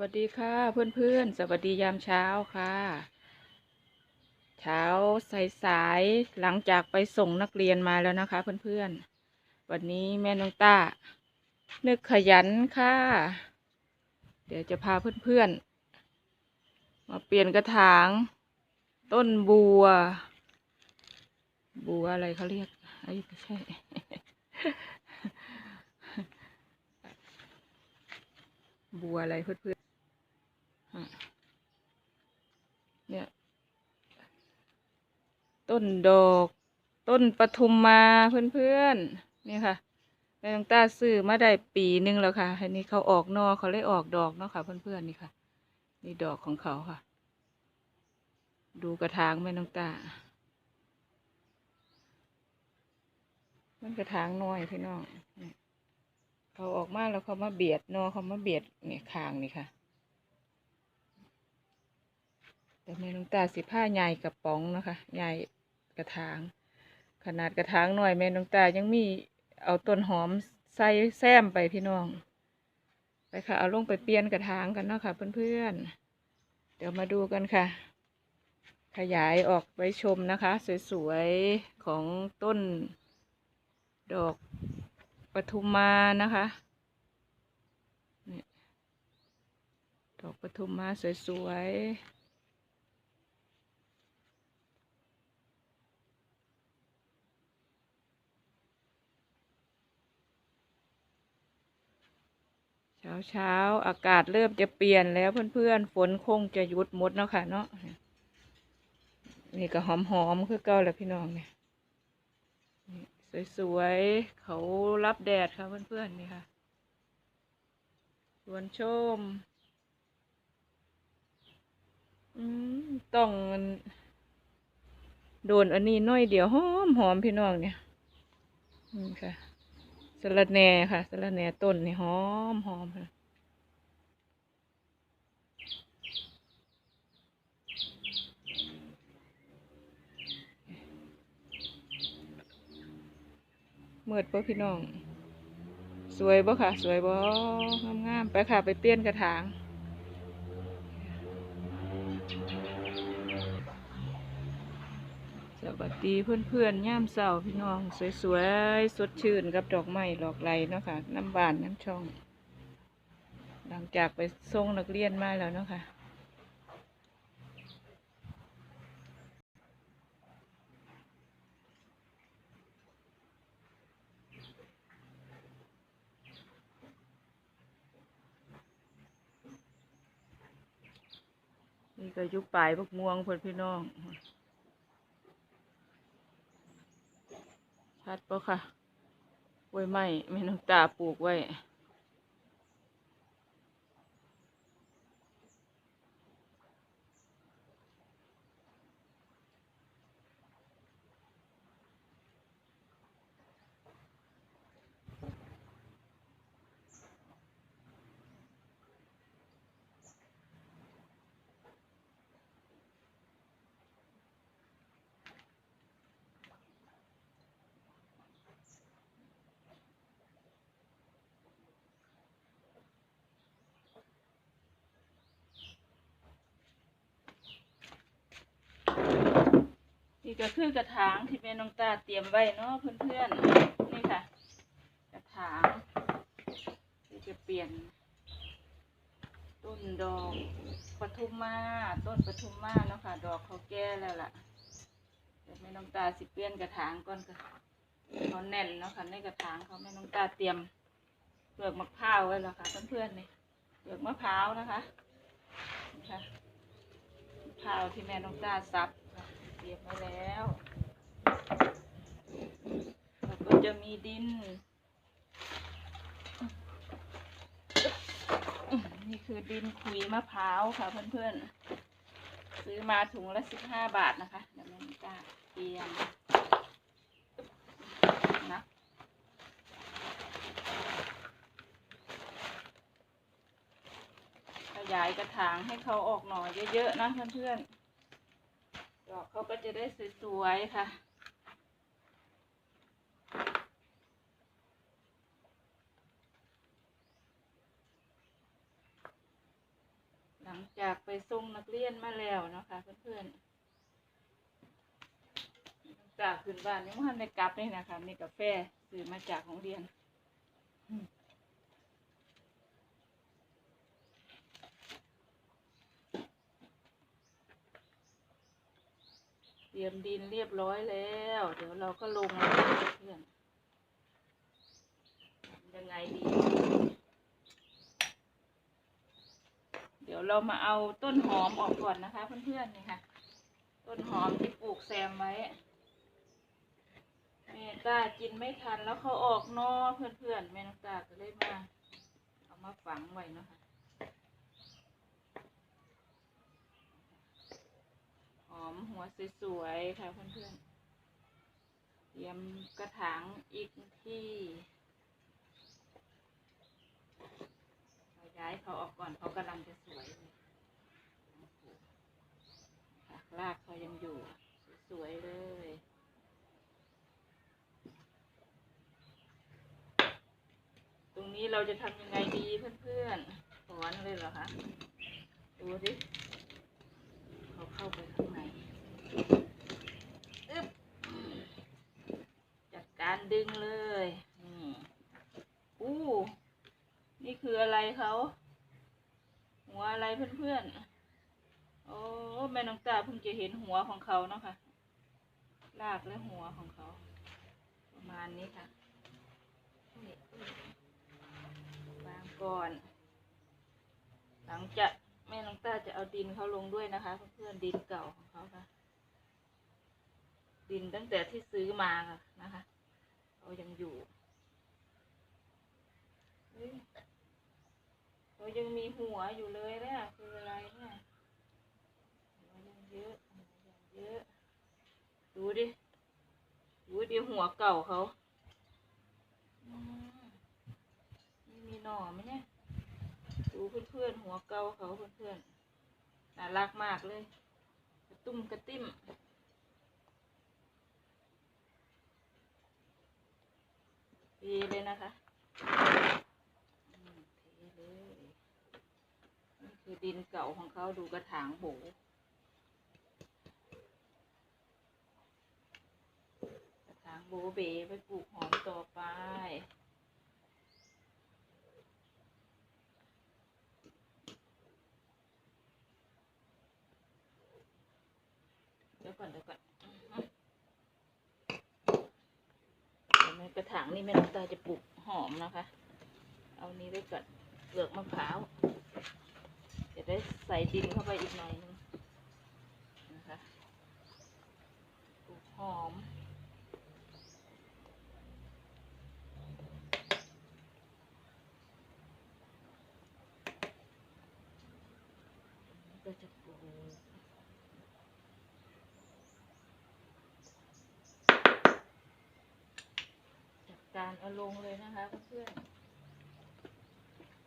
วัสดีค่ะเพื่อนๆ สวัสดียามเช้าค่ะ เช้าสายๆหลังจากไปส่งนักเรียนมาแล้วนะคะ เพื่อนๆ วันนี้แม่น้องต้านึกขยันค่ะ เดี๋ยวจะพาเพื่อนๆ มาเปลี่ยนกระถาง ต้นบัว บัวอะไรเขาเรียกไอ้ไม่ใช่บัวอะไรเพื่อนๆอะเนี่ย ต้นดอก ต้นปทุมมาเพื่อนๆนี่ค่ะแม่ตงต้าซื้อมาได้ปีหนึงแล้วค่ะอันนี้เขาออกนอเขาเลยออกดอกเนาะค่ะ เพื่อนๆนี่ค่ะ นี่ดอกของเขาค่ะ ดูกระถางแม่น้องตามันกระถางน้อยพี่น้องเขาออกมาแล้วเขามาเบียดนอเขามาเบียดเนี่ยคางนี่ค่ะ แต่แม่น้องตาสิผ้าใหญ่กระป๋องนะคะใหญ่ กระถาง ขนาดกระถางหน่อยแม่น้องตายังมีเอาต้นหอมใส่แซมไปพี่น้อง ไปค่ะ เอาลงไปเปลี่ยนกระถางกันเนาะค่ะเพื่อนๆ เดี๋ยวมาดูกันค่ะ ขยายออกไว้ชมนะคะ สวยๆ ของต้น ดอกปทุมมานะคะดอกปทุมมาสวยๆ เช้าเช้าอากาศเริ่มจะเปลี่ยนแล้วเพื่อนๆ ฝนคงจะหยุดหมดเนาะค่ะเนาะนี่ก็หอมๆคือเก่าแหละพี่น้องเนี่ยสวยๆเขารับแดดค่ะเพื่อนๆนี่ค่ะสวนชมอืมต้องโดนอันนี้น้อยเดียวหอมหอมพี่น้องเนี่ยนี่ค่ะ สลัดแหน่ค่ะสลัดแหน่ต้นนี่หอมหอมค่ะเมืดป่พี่น้อง สวยบ่ค่ะ สวยบ่งามๆไปค่ะ ไปเปลี่ยนกระถาง วัสดีเพื่อนๆย่ามเสาพี่น้อง สวยๆ สดชื่นกับดอกไม้ดอกไหลเนาะค่ะ น้ำบานน้ำช่อง หลังจากไปส่งนักเรียนมาแล้วเนาะค่ะนี่ก็ยุบปลายพวกม่วงเพื่อนพี่น้อง ชัดปะค่ะกล้วยไม้แม่น้องตาปลูกไว้ นี่ก็คือกระถางที่แม่น้องตาเตรียมไว้เนาะเพื่อนๆนี่ค่ะ กระถางที่จะเปลี่ยน ต้นดอกปทุมมาต้นปทุมมาเนาะค่ะ ดอกเขาแก่แล้วล่ะเดี๋ยวแม่น้องตาสิเปลี่ยนกระถางก่อนก็เขาแน่นเนาะค่ะในกระถางเขาแม่น้องตาเตรียมเปลือกมะพร้าวไว้แล้วค่ะเพื่อนๆนี่เปลือกมะพร้าวนะคะนี่ค่ะมะพร้าวที่แม่น้องตาซับ เตรียมไว้แล้วแล้วก็จะมีดิน นี่คือดินขุยมะพร้าวค่ะเพื่อนๆ ซื้อมาถุงละสิบห้าบาทนะคะ เดี๋ยวแม่ไม่กล้าเตรียมนะขยายกระถางให้เขาออกหน่อยเยอะๆนะเพื่อนๆ ดอกเขาก็จะได้สวยๆค่ะ หลังจากไปส่งนักเรียนมาแล้วเนาะคะเพื่อนๆจากขึ้นบ้านยังไม่ทันได้กลับเลยนะคะมีกาแฟซื้อมาจากของเรียนเต รียมดินเรียบร้อยแล้ว เดี๋ยวเราก็ลงแล้วเพื่อนยังไงดี เดี๋ยวเรามาเอาต้นหอมออกก่อนนะคะ เพื่อนๆนี่ค่ะ ต้นหอมที่ปลูกแซมไว้แม่ตากินไม่ทันแล้วเขาออกนอเพื่อนๆแม่น้องตาก็เลยมา เอามาฝังไว้นะคะห อมหัวสวยๆค่ะเพื่อนๆเตรียมกระถางอีกที่ย้ายเขาออกก่อนเขากำลังจะสวยเลยรากเขายังอยู่ สวยๆเลยตรงนี้เราจะทำยังไงดีเพื่อนๆสอนเลยเหรอคะ ดูดิ เข้าไปข้างในอึ๊บจัดการดึงเลยนี่อู้นี่คืออะไรเขาหัวอะไรเพื่อนๆโอ้แม่น้องตาเพิ่งจะเห็นหัวของเขาเนาะค่ะรากและหัวของเขา ประมาณนี้ค่ะวางก่อน หลังจาก ม่น้องตาจะเอาดินเขาลงด้วยนะคะ เพื่อนๆดินเก่าของเขาค่ะ ดินตั้งแต่ที่ซื้อมาค่ะนะคะเขายังอยู่เฮ้ยเขายังมีหัวอยู่เลยเนี่ยคืออะไรเนี่ยหัวยังเยอะหัวยังเยอะ ดูดิดูดิหัวเก่าเขาอืมนี่มีหน่อไหมเนี่ย ดูเพื่อนๆหัวเกาเขาเพื่อนๆน่ารักมากเลยกระตุ้มกระติ้มเทเลยนะคะอืมเลยนี่คือดินเก่าของเขาดูกระถางโบกระถางโบเบไปปลูกหอมต่อไป เดี๋ยวก่อนเดี๋ยวก่อนเดี๋ยวในี่แม่น้ำตาจะปลูกหอมนะคะ เอานี้ไว้ก่อนเปลือกมะพร้าวจะได้ใส่ดินเข้าไปอีกหน่อยนึงนะคะปลูกหอม ก็จะปลูก จัดการเอาลงเลยนะคะเพื่อน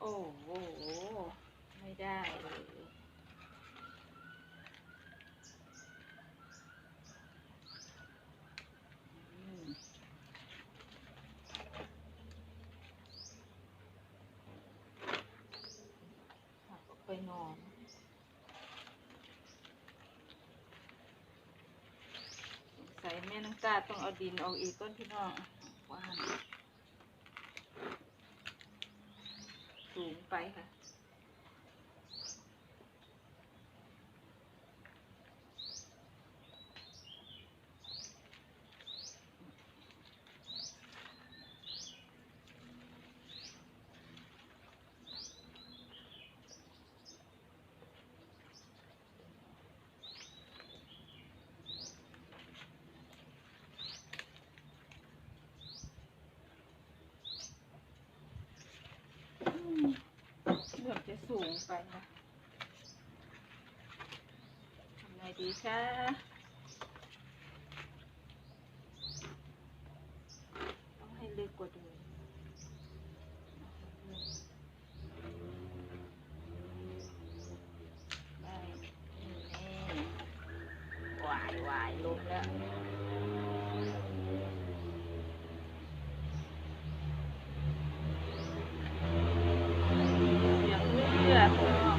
โอ้โห ไม่ได้เลยอืมไปนอนใส่แม่น้ำตาต้องเอาดินออกอีกก้นพี่น้องว่าน สูงไปค่ะ อืมเริ่มจะ สูงไปนะทำไงดีคะต้องให้ลึกกว่าเดิมได้นี่วายวายลงแล้ว เสียงเลือดเนาะ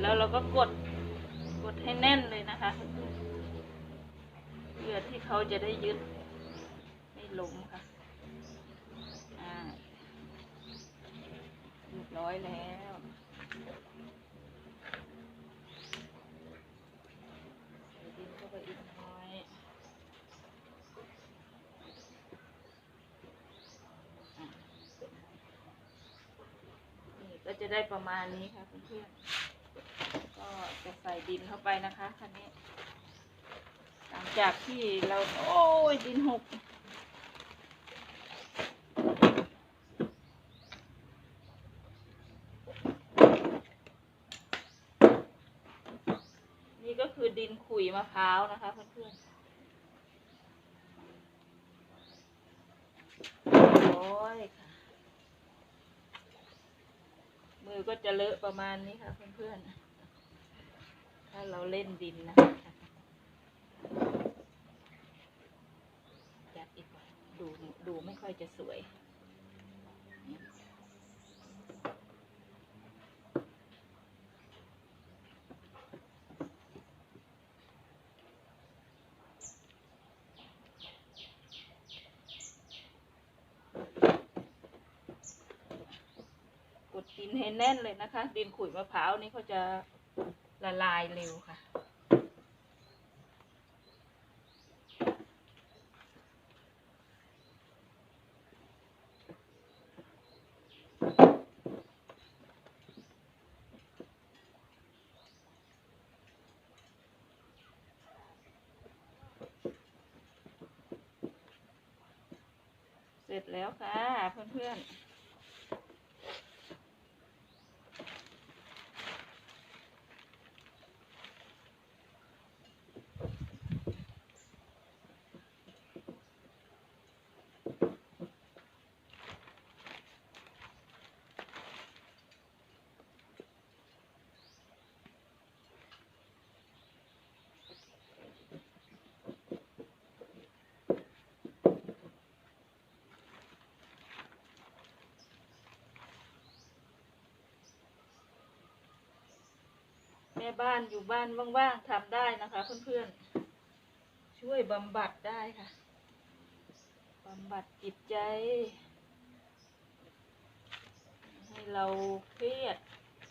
แล้วเราก็กด กดให้แน่นเลยนะคะ เพื่อที่เขาจะได้ยึดไม่ล้มค่ะ อ่าเรียบร้อยแล้วใส่ดินเข้าไปอีกหน้อย นี่ก็ จะได้ประมาณนี้ค่ะเพื่อนๆก็จะใส่ดินเข้าไปนะคะคันนี้ หลังจากที่เราโอ้ยดินหกนี่ก็คือดินขุยมะพร้าวนะคะเพื่อนๆโอ้ยค่ะ มือก็จะเลอะประมาณนี้ค่ะเพื่อนๆ ถ้าเราเล่นดินนะคะจัดอีกดูดูไม่ค่อยจะสวย ให้แน่นเลยนะคะ ดินขุยมะพร้าวนี่เขาจะละลายเร็วค่ะ เสร็จแล้วค่ะเพื่อนๆ แม่บ้านอยู่บ้านว่างๆทำได้นะคะ เพื่อนๆ ช่วยบำบัดได้ค่ะบำบัดจิตใจ ให้เราเครียด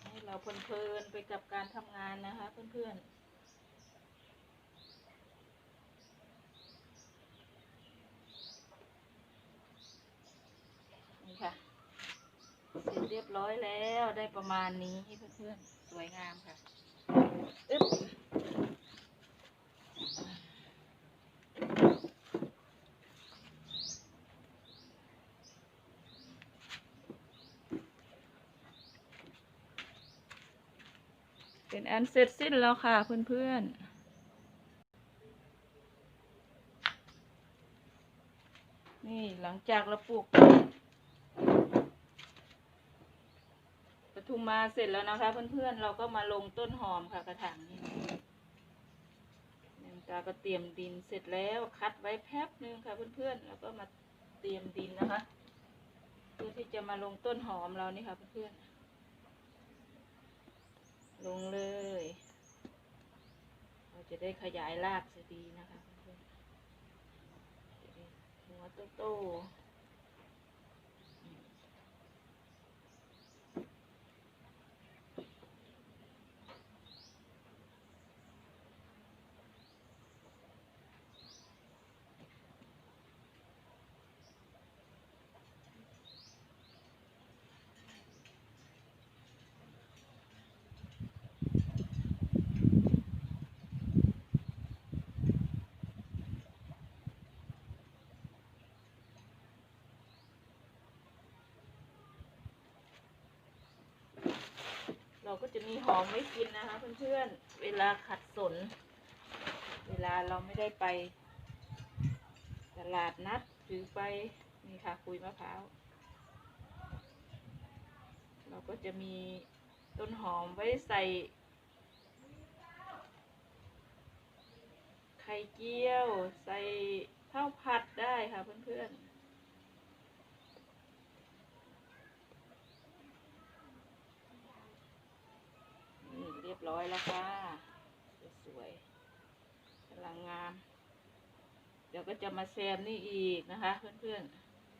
ให้เราเพลินไปกับการทำงานนะคะ เพื่อนๆนี่ค่ะเสร็จเรียบร้อยแล้วได้ประมาณนี้ให้เพื่อนๆ สวยงามค่ะ เป็นอันเสร็จสิ้นแล้วค่ะเพื่อนๆนี่หลังจากเราปลูกปทุมมาเสร็จแล้วนะคะ เพื่อนๆเราก็มาลงต้นหอมค่ะกระถางนี้นำตาก็เตรียมดินเสร็จแล้วคัดไว้แป๊บนึงค่ะเพื่อนๆแล้วก็มาเตรียมดินนะคะ เพื่อที่จะมาลงต้นหอมเรานี่ค่ะเพื่อนๆ ลงเลย เราจะได้ขยายรากสีดีนะคะเพื่อนหัวโตๆ เราก็จะมีหอมไว้กินนะคะเพื่อนๆ เวลาขัดสน เวลาเราไม่ได้ไป ตลาดนัดหรือไปนี่ค่ะคุยมะพร้าว เราก็จะมีต้นหอมไว้ใส่ ไข่เจียว ใส่ข้าวผัดได้ค่ะเพื่อนๆ นี่เรียบร้อยแล้วค่ะสวยๆกำลังงาม เดี๋ยวก็จะมาแซมนี่อีกนะคะ เพื่อน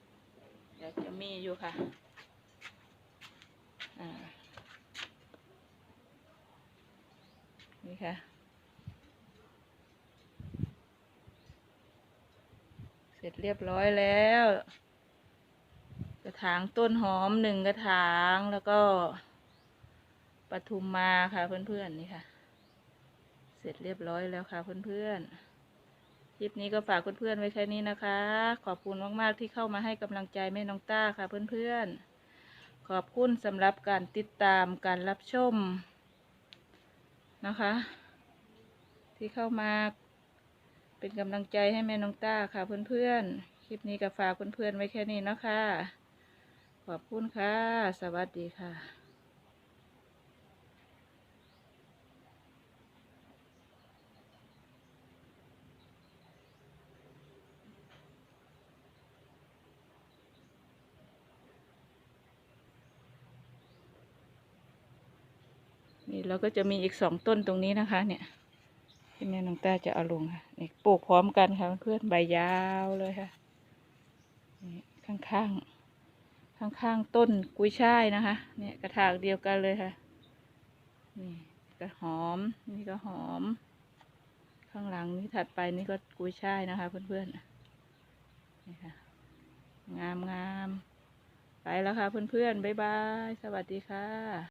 ๆ เดี๋ยวจะมีอยู่ค่ะอ่านี่ค่ะ เสร็จเรียบร้อยแล้ว กระถางต้นหอมหนึ่งกระถางแล้วก็ ปทุมมาค่ะเพื่อนๆนี่ค่ะ เสร็จเรียบร้อยแล้วค่ะเพื่อนๆคลิปนี้ก็ฝากเพื่อนๆไว้แค่นี้นะคะ ขอบคุณมากๆที่เข้ามาให้กำลังใจแม่น้องต้าค่ะเพื่อนๆ ขอบคุณสำหรับการติดตามการรับชมนะคะ ที่เข้ามาเป็นกำลังใจให้แม่น้องต้าค่ะเพื่อนๆ คลิปนี้ก็ฝากเพื่อนๆไว้แค่นี้นะคะขอบคุณค่ะ สวัสดีค่ะ นี่เราก็จะมีอีกสองต้นตรงนี้นะคะ เนี่ยที่แม่น้องต้าจะเอาลงค่ะนี่ปลูกพร้อมกันค่ะเพื่อนใบยาวเลยค่ะนี่ข้างๆข้างๆต้นกุ้ยช่ายนะคะ เนี่ยกระถางเดียวกันเลยค่ะ นี่ก็หอม นี่ก็หอม ข้างหลังนี่ถัดไปนี่ก็กุ้ยช่ายนะคะเพื่อนๆนี่ค่ะงามงามไปแล้วค่ะเพื่อนๆ บ๊ายบาย สวัสดีค่ะ